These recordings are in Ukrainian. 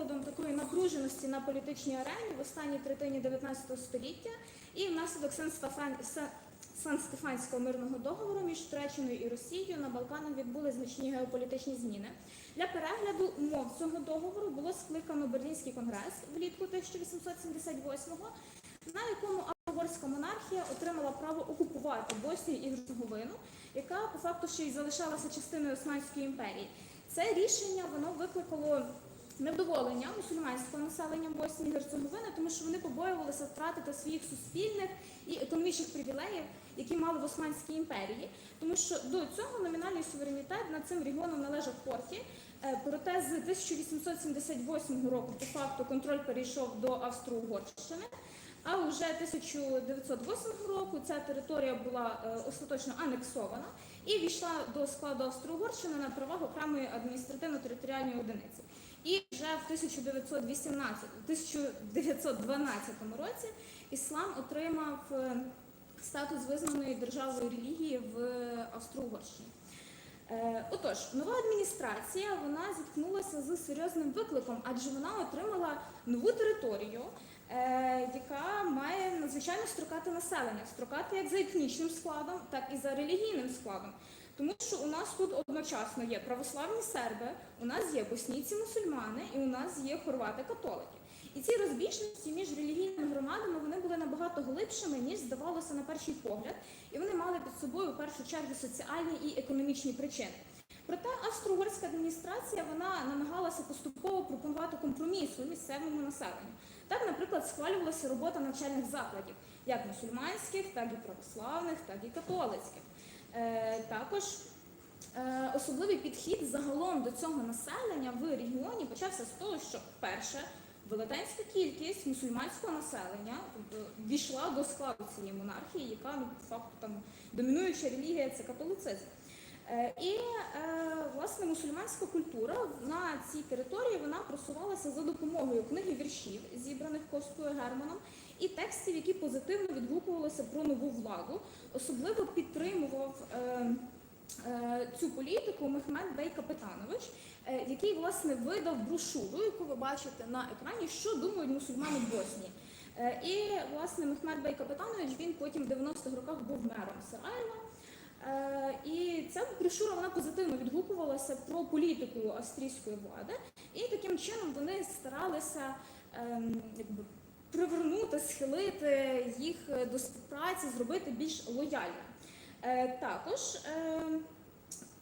прикладом такої напруженості на політичній арені в останній третині 19 століття і внаслідок Сан-Стефан- Са- Сан-Стефанського мирного договору між Туреччиною і Росією на Балканах відбули значні геополітичні зміни. Для перегляду умов цього договору було скликано Берлінський конгрес влітку 1878-го, на якому Австрійська монархія отримала право окупувати Боснію і Герцеговину, яка по факту ще й залишалася частиною Османської імперії. Це рішення воно викликало невдоволення мусульманського населення Боснії і Герцеговини, тому що вони побоювалися втратити своїх суспільних і економічних привілеїв, які мали в Османській імперії, тому що до цього номінальний суверенітет над цим регіоном належав Порті. Е, Проте з 1878 року по факту контроль перейшов до Австро-Угорщини. А вже 1908 року ця територія була е, остаточно анексована і війшла до складу Австро-Угорщини на правах окремої адміністративно-територіальної одиниці. І вже в 1918, 1912 році іслам отримав е, статус визнаної державою релігії в Австро-Угорщині. Е, Отож, нова адміністрація вона зіткнулася з серйозним викликом, адже вона отримала нову територію, е, яка має надзвичайно строкати населення, строкати як за етнічним складом, так і за релігійним складом. Тому що у нас тут одночасно є православні серби, у нас є боснійці мусульмани і у нас є хорвати-католики. І ці розбіжності між релігійними громадами вони були набагато глибшими, ніж здавалося на перший погляд, і вони мали під собою в першу чергу соціальні і економічні причини. Проте австро-угорська адміністрація вона намагалася поступово пропонувати компромісу місцевому населенню. Так, наприклад, схвалювалася робота навчальних закладів, як мусульманських, так і православних, так і католицьких. Е, також е, особливий підхід загалом до цього населення в регіоні почався з того, що перше велетенська кількість мусульманського населення тобто, війшла до складу цієї монархії, яка ну, по факту там домінуюча релігія це католицизм. Е, І власне мусульманська культура на цій території вона просувалася за допомогою книги віршів, зібраних Костою Германом, і текстів, які позитивно відгукувалися про нову владу. Особливо підтримував е, е, цю політику Мехмед Бей Капетанович, е, який власне видав брошуру, яку ви бачите на екрані, що думають мусульмани в Боснії. Е, І власне Мехмед Бей Капетанович він потім в 90-х роках був мером Сараєва. І ця брошура вона позитивно відгукувалася про політику австрійської влади, і таким чином вони старалися ем, якби, привернути, схилити їх до співпраці, зробити більш лояльними. Е, Також е,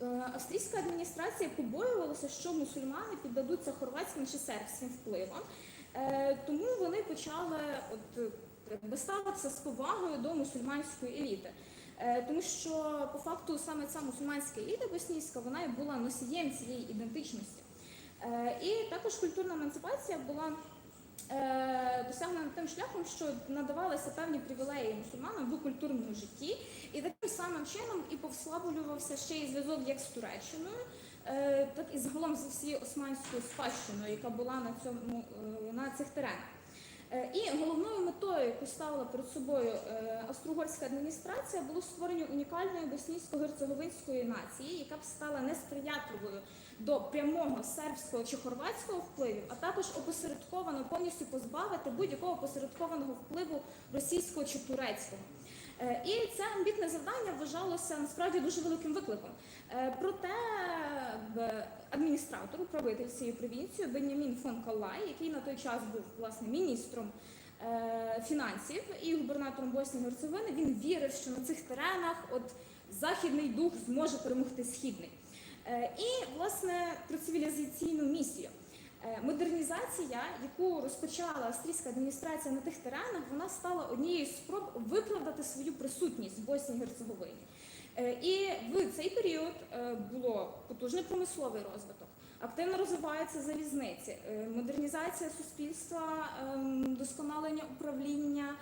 е, австрійська адміністрація побоювалася, що мусульмани піддадуться хорватським чи сербським впливам, тому вони почали от, якби, ставитися з повагою до мусульманської еліти. Тому що по факту саме ця мусульманська еліта боснійська вона і була носієм цієї ідентичності. І також культурна емансипація була досягнена тим шляхом, що надавалися певні привілеї мусульманам в культурному житті, і таким самим чином і повслаблювався ще й зв'язок як з Туреччиною, е, так і загалом з всією османською спадщиною, яка була на цьому е, на цих теренах. Е, І головною метою, яку ставила перед собою е, австро-угорська адміністрація, було створення унікальної боснійсько-герцеговинської нації, яка б стала несприятливою до прямого сербського чи хорватського впливів, а також опосередковано повністю позбавити будь-якого опосередкованого впливу російського чи турецького. Е, І це амбітне завдання вважалося насправді дуже великим викликом. Е, Проте в адміністратор, управитель цієї провінції Бенямін фон Каллай, який на той час був власне міністром е, фінансів і губернатором Боснії і Герцеговини, він вірив, що на цих теренах от західний дух зможе перемогти східний. Е, І власне про цивілізаційну місію. Е, Модернізація, яку розпочала австрійська адміністрація на тих теренах, вона стала однією з спроб виправдати свою присутність в Боснії Герцеговині. Е, І в цей період було потужний промисловий розвиток, активно розвиваються залізниці, модернізація суспільства, ем, досконалення управління.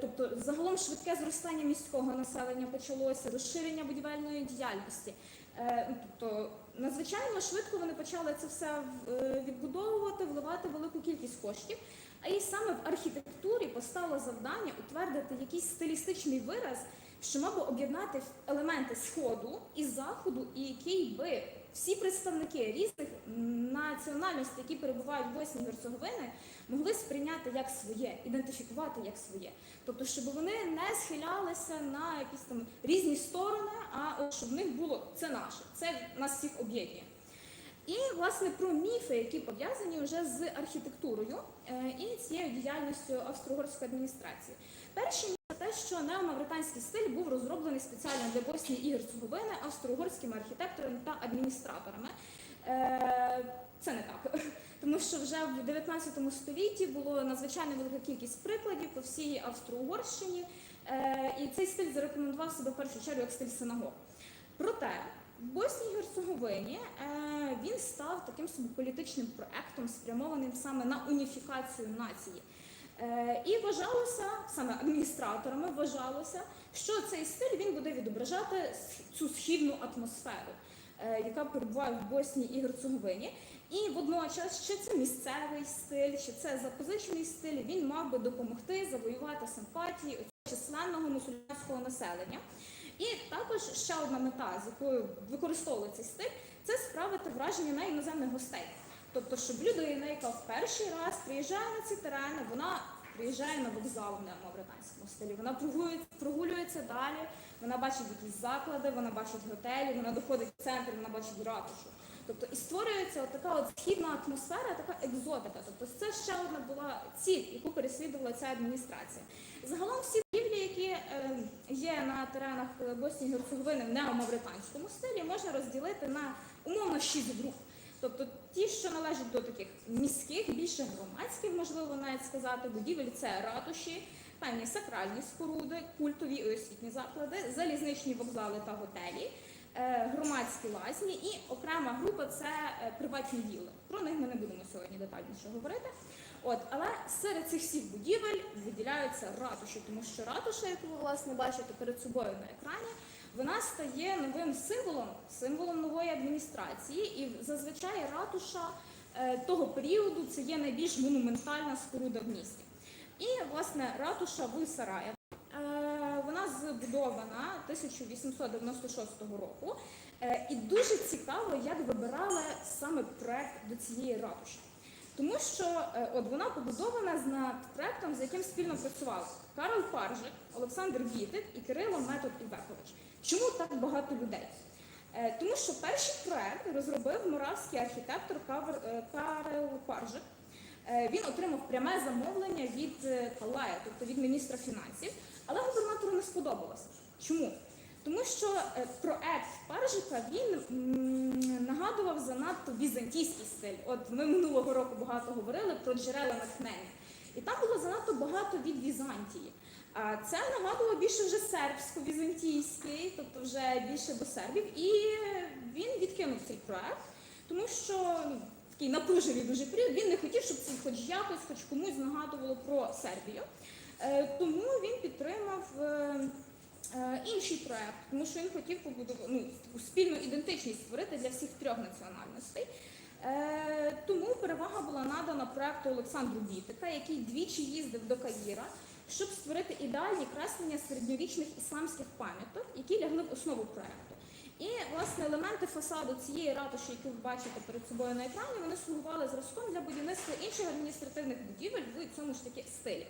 Тобто загалом швидке зростання міського населення почалося, розширення будівельної діяльності. Е, ну, Тобто надзвичайно швидко вони почали це все е, відбудовувати, вливати велику кількість коштів. А і саме в архітектурі постало завдання утвердити якийсь стилістичний вираз, що мав би об'єднати елементи сходу і заходу, і який би всі представники різних національності, які перебувають в Боснії і Герцеговині, могли сприйняти як своє, ідентифікувати як своє. Тобто, щоб вони не схилялися на якісь там різні сторони, а щоб в них було це наше, це нас всіх об'єднує. І власне про міфи, які пов'язані вже з архітектурою е, і цією діяльністю австро-угорської адміністрації. Перший міф те, що неомавританський стиль був розроблений спеціально для Боснії і Герцеговини австро-угорськими архітекторами та адміністраторами. Е, Це не так, тому що вже в 19 столітті було надзвичайно велика кількість прикладів по всій Австро-Угорщині, е, і цей стиль зарекомендував себе в першу чергу як стиль синагог. Проте в Боснії і Герцеговині е, він став таким собі політичним проектом, спрямованим саме на уніфікацію нації. Е, І вважалося, саме адміністраторами вважалося, що цей стиль він буде відображати цю східну атмосферу, е, яка перебуває в Боснії і Герцеговині. І водночас, чи це місцевий стиль, чи це запозичений стиль, він мав би допомогти завоювати симпатії численного мусульманського населення. І також ще одна мета, з якою використовується стиль, це справити враження на іноземних гостей. Тобто, щоб людина, яка в перший раз приїжджає на ці терени, вона приїжджає на вокзал в неомавританському стилі. Вона прогулюється, далі, вона бачить якісь заклади, вона бачить готелі, вона доходить в центр, вона бачить ратушу. Тобто і створюється от така от східна атмосфера, така екзотика. Тобто це ще одна була ціль, яку переслідувала ця адміністрація. Загалом всі будівлі, які е, є на теренах е, Боснії Герцеговини в неомавританському стилі, можна розділити на умовно шість груп. Тобто ті, що належать до таких міських, більше громадських, можливо, навіть сказати, будівель це ратуші, певні сакральні споруди, культові і освітні заклади, залізничні вокзали та готелі, е, громадські лазні і окрема група це е, приватні вілли. Про них ми не будемо сьогодні детальніше говорити. От, але серед цих всіх будівель виділяються ратуші, тому що ратуша, яку ви власне бачите перед собою на екрані, вона стає новим символом, символом нової адміністрації, і зазвичай ратуша е, того періоду це є найбільш монументальна споруда в місті. І власне ратуша в. Е, Вона збудована 1896 року. Е, І дуже цікаво, як вибирали саме проект до цієї ратуші. Тому що от вона побудована над проектом, з яким спільно працювали Карл Паржик, Олександр Вітик і Кирило Метод Івекович. Чому так багато людей? Е, Тому що перший проект розробив моравський архітектор е, Паржик. Е, Він отримав пряме замовлення від Калая, тобто від міністра фінансів, але губернатору не сподобалося. Чому? Тому що проект Паржика він нагадував занадто візантійський стиль. От ми минулого року багато говорили про джерела натхнення. І там було занадто багато від Візантії. Це нагадувало більше вже сербсько-візантійський, тобто вже більше до сербів. І він відкинув цей проект, тому що ну, такий напружений дуже період. Він не хотів, щоб це хоч якось, хоч комусь нагадувало про Сербію. Е, Тому він підтримав. е, е, Інший проект, тому що він хотів побудувати ну, спільну ідентичність створити для всіх трьох національностей. Е, тому перевага була надана проекту Олександру Бітика, який двічі їздив до Каїра, щоб створити ідеальні креслення середньовічних ісламських пам'яток, які лягли в основу проекту. І власне елементи фасаду цієї ратуші, яку ви бачите перед собою на екрані, вони слугували зразком для будівництва інших адміністративних будівель в цьому ж таки стилі.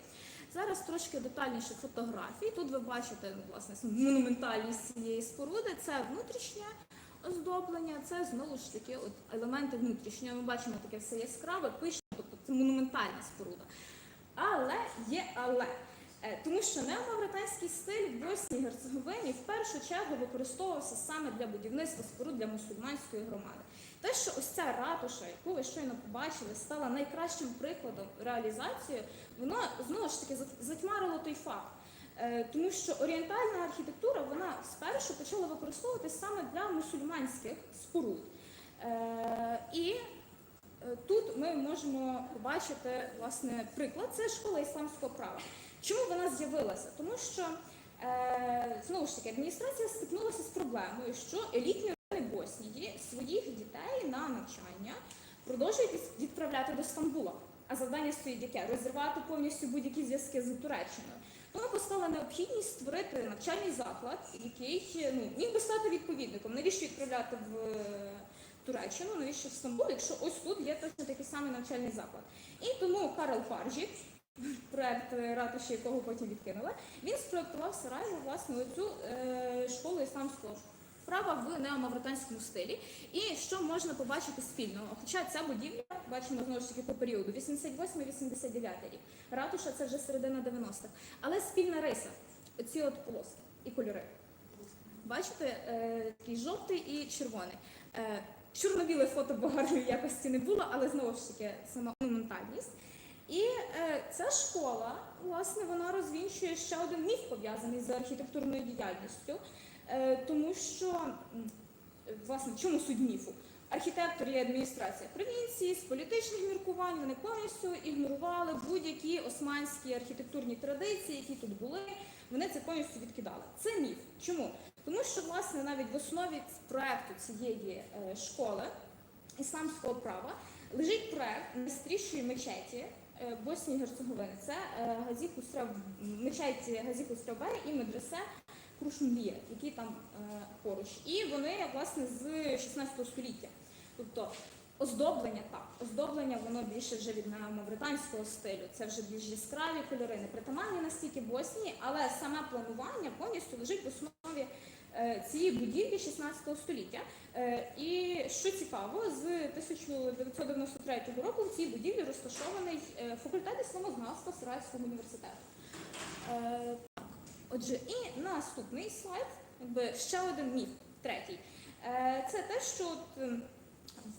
Зараз трошки детальніше фотографії. Тут ви бачите ну, власне монументальність цієї споруди. Це внутрішнє оздоблення, це знову ж таки от елементи внутрішнього. Ми бачимо таке все яскраве, пишне, тобто це монументальна споруда. Але є але. Е, Тому що неомавританський стиль в Боснії і Герцеговині в першу чергу використовувався саме для будівництва споруд для мусульманської громади. Те, що ось ця ратуша, яку ви щойно побачили, стала найкращим прикладом реалізації, воно знову ж таки зат- затьмарило той факт. Е, Тому що орієнтальна архітектура вона спершу почала використовуватись саме для мусульманських споруд. Е, І е, тут ми можемо побачити власне приклад. Це школа ісламського права. Чому вона з'явилася? Тому що знову ж таки адміністрація стикнулася з проблемою, що елітні родини Боснії своїх дітей на навчання продовжують відправляти до Стамбула. А завдання стоїть яке? Розірвати повністю будь-які зв'язки з Туреччиною. Тому постала необхідність створити навчальний заклад, який ну, міг би стати відповідником. Навіщо відправляти в Туреччину, навіщо в Стамбул, якщо ось тут є точно такий самий навчальний заклад. І тому Карл Паржі, проект е, ратуші, якого потім відкинули, він спроектував Сараєву власне цю е, школу ісламського права в неомавританському стилі. І що можна побачити спільного? Хоча ця будівля, бачимо знову ж таки по періоду 88-89 рік. Ратуша це вже середина 90-х. Але спільна риса, оці от полоски і кольори. Бачите, е, такий жовтий і червоний. Е, Чорно-біле фото бо якості не було, але знову ж таки сама монументальність. І е, ця школа, власне, вона розвінчує ще один міф пов'язаний з архітектурною діяльністю, тому що, власне, чому суть міфу? Архітектор і адміністрація провінції з політичних міркувань вони повністю ігнорували будь-які османські архітектурні традиції, які тут були. Вони це повністю відкидали. Це міф. Чому? Тому що власне навіть в основі проекту цієї е, школи ісламського права лежить проект найстрішої мечеті е, Боснії і Герцеговини. Це е, Газі Хусрев, мечеті Газі Хусревбе і медресе Крушмлія, які там е, поруч. І вони власне з 16 століття. Тобто оздоблення так, оздоблення воно більше вже від мавританського стилю. Це вже більш яскраві кольори, не притаманні настільки Боснії, але саме планування повністю лежить в основі е, цієї будівлі 16 століття. Е, І що цікаво, з 1993 року в цій будівлі розташований е, факультет ісламознавства Сараївського університету. Отже, і наступний слайд, якби ще один міф, третій. Е, Це те, що от,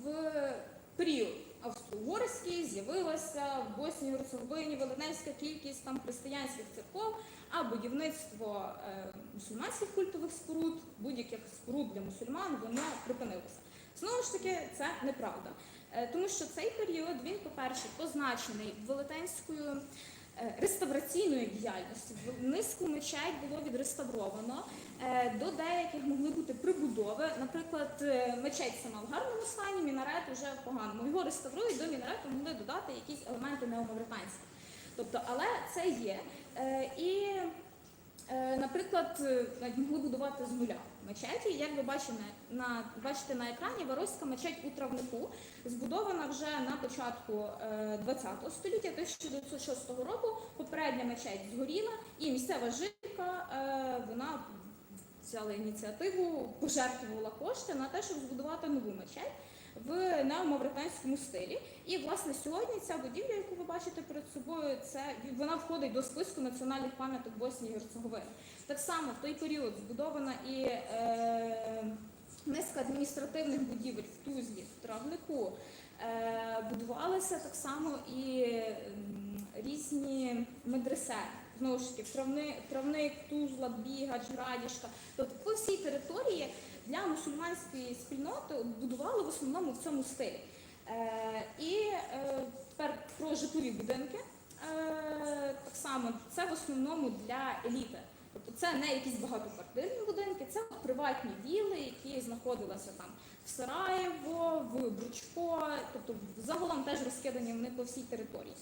в період австро-угорський з'явилася в Боснії Герцеговині велетенська кількість там християнських церков, а будівництво е, мусульманських культових споруд, будь-яких споруд для мусульман, воно припинилося. Знову ж таки, це неправда. Е, Тому що цей період він, по-перше, позначений велетенською е, діяльності. В- Низку мечей було відреставровано. Е, До деяких могли бути прибудови. Наприклад, е, мечеть сама в гарному стані, мінарет вже в поганому. Його реставрують, до мінарету могли додати якісь елементи неомавританські. Тобто, але це є. І, наприклад, е, могли будувати з нуля мечеті. Як ви бачите на, бачите на екрані, Вароська мечеть у травнику збудована вже на початку е, 20 століття, 1906 року. Попередня мечеть згоріла, і місцева жителька е, вона взяла ініціативу, пожертвувала кошти на те, щоб збудувати нову мечеть в неомавританському стилі. І власне сьогодні ця будівля, яку ви бачите перед собою, це вона входить до списку національних пам'яток Боснії і Герцеговини. Так само в той період збудована і е, низка адміністративних будівель в Тузлі, в Травнику. Е, будувалися так само і різні медресе. Знову ж таки, травни, травник, Тузла, Бігач, Градішка. Тобто по всій території для мусульманської спільноти будували в основному в цьому стилі. Е, і е, тепер про житлові будинки. Е, так само це в основному для еліти. Тобто це не якісь багатоквартирні будинки, це приватні вілли, які знаходилися там в Сараєво, в Бручко, тобто загалом теж розкидані вони по всій території.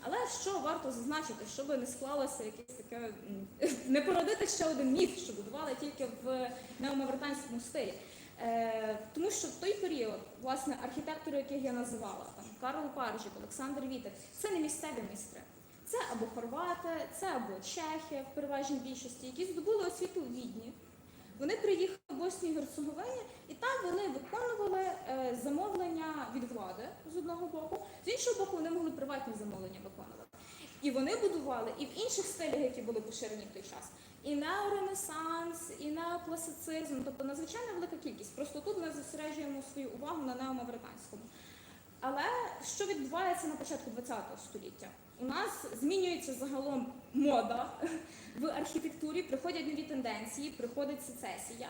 Але що варто зазначити, щоб не склалося якесь таке не породити ще один міф, що будували тільки в неомавританському стилі. Е, тому що в той період, власне, архітектори, яких я називала, там Карл Паржик, Олександр Вітер, це не місцеві майстри. Це або хорвати, це або чехи в переважній більшості, які здобули освіту у Відні. Вони приїхали в Боснію Герцеговині, і там вони виконували е, замовлення від влади з одного боку, з іншого боку, вони могли приватні замовлення виконувати. І вони будували і в інших стилях, які були поширені в той час. І неоренесанс, і неокласицизм, тобто надзвичайно велика кількість. Просто тут ми зосереджуємо свою увагу на неомавританському. Але що відбувається на початку ХХ століття? У нас змінюється загалом мода в архітектурі, приходять нові тенденції, приходить сецесія.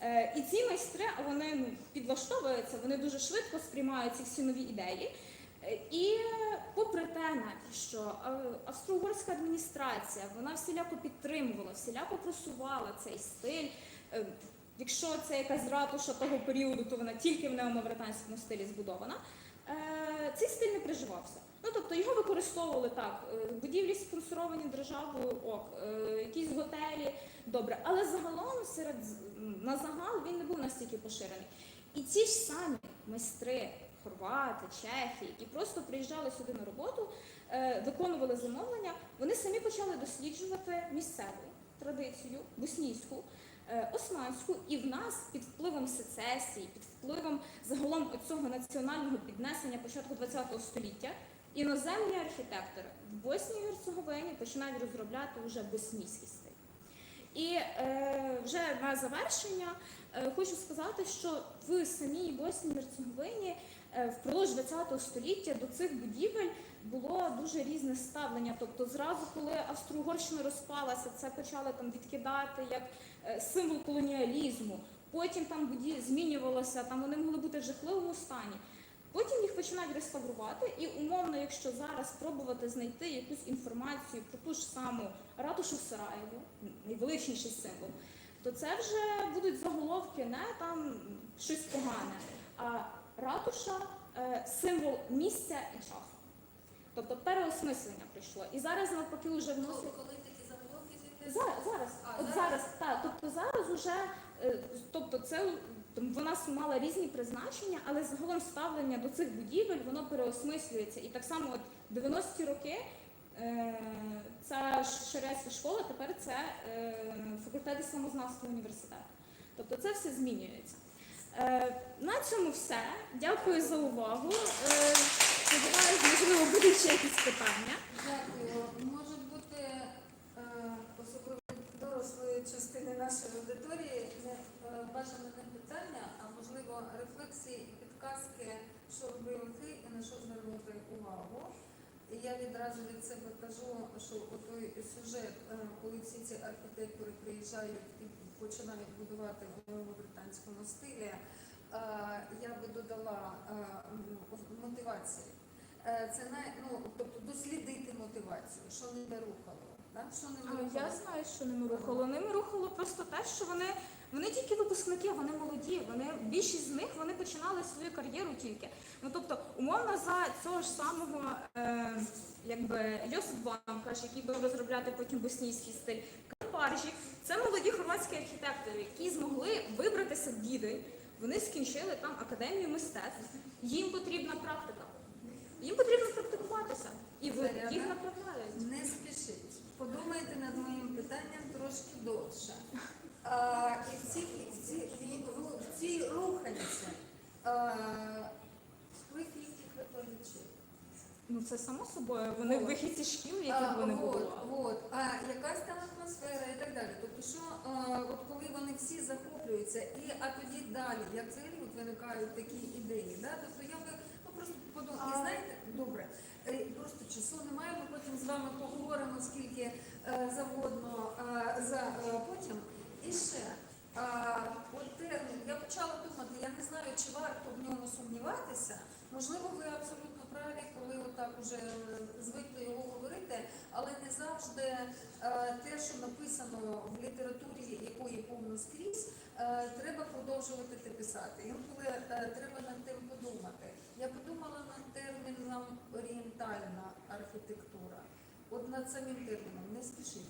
Е, І ці майстри вони ну, підлаштовуються, вони дуже швидко сприймають ці всі нові ідеї. Е, І попри те, навіть, що е, австро-угорська адміністрація вона всіляко підтримувала, всіляко просувала цей стиль. Якщо це якась ратуша того періоду, то вона тільки в неомавританському стилі збудована. Е, Цей стиль не приживався. Ну тобто його використовували так, е, будівлі спонсоровані державою, ок, е, якісь готелі, добре. Але загалом серед на загал він не був настільки поширений. І ті ж самі майстри, хорвати, чехи, які просто приїжджали сюди на роботу, виконували замовлення, вони самі почали досліджувати місцеву традицію, боснійську, османську, і в нас під впливом сецесії, під впливом загалом цього національного піднесення початку ХХ століття, іноземні архітектори в Боснії і Герцеговині починають розробляти вже боснійський стиль. І е, вже на завершення е, хочу сказати, що в самій Боснії Герцеговині е, впродовж ХХ століття до цих будівель було дуже різне ставлення. Тобто, зразу, коли Австро-Угорщина розпалася, це почали там відкидати як е, символ колоніалізму. Потім там буді змінювалося, там вони могли бути в жахливому стані. Потім їх починають реставрувати, і умовно, якщо зараз спробувати знайти якусь інформацію про ту ж саму ратушу в Сараєві, найвеличніший символ, то це вже будуть заголовки не там щось погане, а ратуша е, символ місця і часу. Тобто переосмислення прийшло. І зараз навпаки вже вносять. коли такі заголовки? Зараз, зараз, А, от зараз? зараз, так. Тобто зараз уже, е, тобто це там, вона мала різні призначення, але загалом ставлення до цих будівель воно переосмислюється. І так само от 90-ті роки е, ця Шерецька школа, тепер це е, факультет ісламознавства університету. Тобто це все змінюється. Е, на цьому все. Дякую за увагу. Сподіваюсь, можливо, будуть ще якісь питання. Дякую. Може бути особливо дорослої частини нашої аудиторії е, не питання, а можливо рефлексії і підказки, що робили ви і на що звернути увагу. І я відразу від себе кажу, що той сюжет, е, коли всі ці архітектори приїжджають і починають будувати в новому британському стилі, е, я би додала е, мотивації. Е, Це не ну, тобто дослідити мотивацію, що не рухало. Що рухало. Я знаю, що ними рухало. Ними рухало просто те, що вони, вони тільки випускники, вони молоді. Вони більшість з них вони починали свою кар'єру тільки. Ну тобто, умовно за цього ж самого, е, якби Йосип Банкаш, який буде розробляти потім боснійський стиль, Карпаржі, це молоді хорватські архітектори, які змогли вибратися в діди. Вони скінчили там академію мистецтв. Їм потрібна практика. Їм потрібно практикуватися, і ви їх направляють. Не спішіть. Подумайте над моїм питанням трошки довше. А, і в цій, в цій, в- в цій руханці а, вплив їхніх викладачів. Ну це само собою. Вони Вот. вихідці шкіл, А, яких вони будували. вот. А якась там атмосфера і так далі. Тобто, що а, от коли вони всі захоплюються, і а тоді далі, як взагалі от виникають такі ідеї, да? тобто я би просто А- знаєте, добре, е, просто часу немає, ми потім з вами поговоримо скільки е, завгодно е, за потім. І ще. От я почала думати, я не знаю, чи варто в ньому сумніватися. Можливо, ви абсолютно праві, коли отак уже звикли його говорити, але не завжди те, що написано в літературі, якої повно скрізь, треба продовжувати те писати. Інколи треба над тим подумати. Я подумала над терміном орієнтальна архітектура. От над самим терміном не спішіть.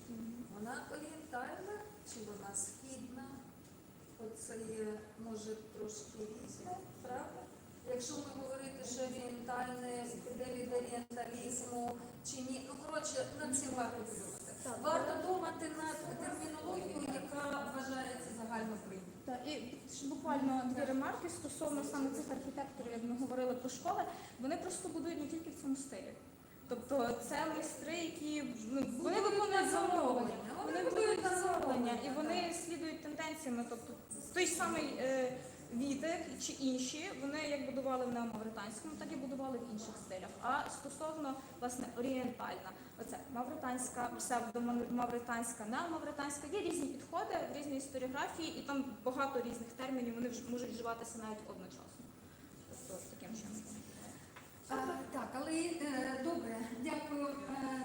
Вона орієнтальна чи вона східна? Оце є, може, трошки різне, правда? Якщо ми говорити, що орієнтальне піде від орієнталізму чи ні, ну коротше, над цим варто подумати. Варто думати над термінологією, яка вважається загально. Так, і ще буквально дві ремарки стосовно саме цих архітекторів, як ми говорили про школи, вони просто будують не тільки в цьому стилі. Тобто це майстри, які ну, вони виконують замовлення, вони будують будують замовлення і вони слідують тенденціями. Тобто той самий е, Вітек чи інші, вони як будували в неомавританському, так і будували в інших стилях. А стосовно власне орієнтальна, оце мавританська, псевдомавританська, неомавританська, є різні підходи, різні історіографії, і там багато різних термінів, вони вж- можуть вживатися навіть одночасно. Тобто таким чином. А, так, але е, добре, дякую. Е,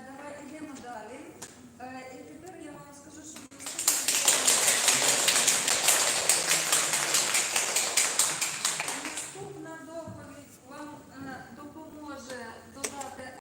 давай йдемо далі.